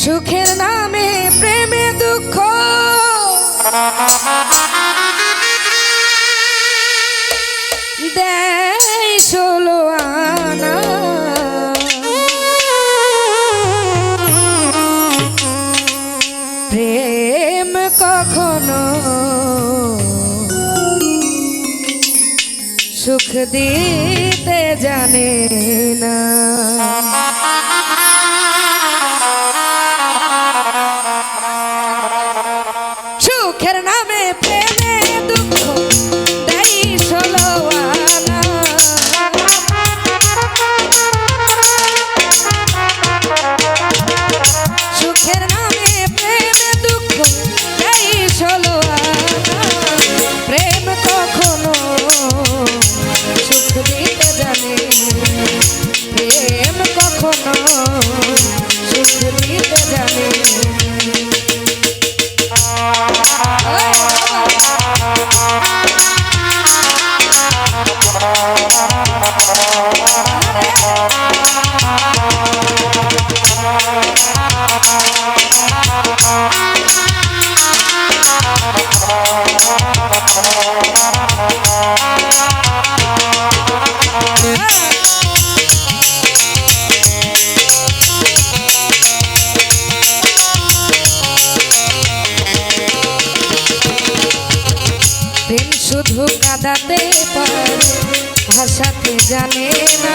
সুখের নামে প্রেমে দুঃখ। প্রেম কখনো সুখ দিতে জানে না। Hey. জানে না।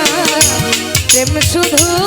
প্রেম শুধু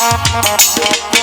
শুধু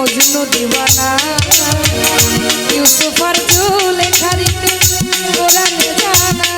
মজনু দিবানা ইউসুফার চুলে খারিতে কোরআনে জানা।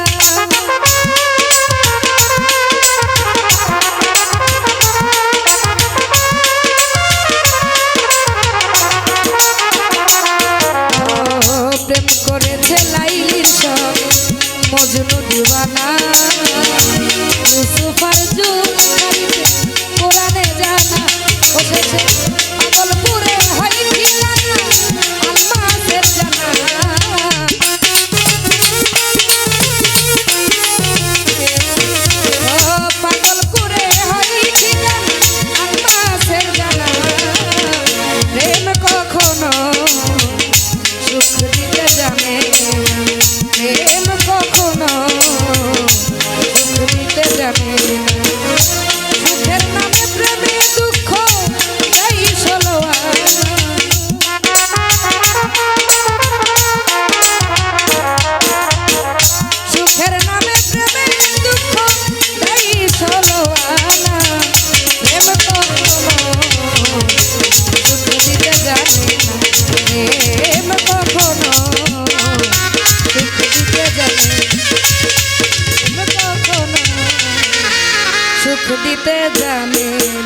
দিতে জানে।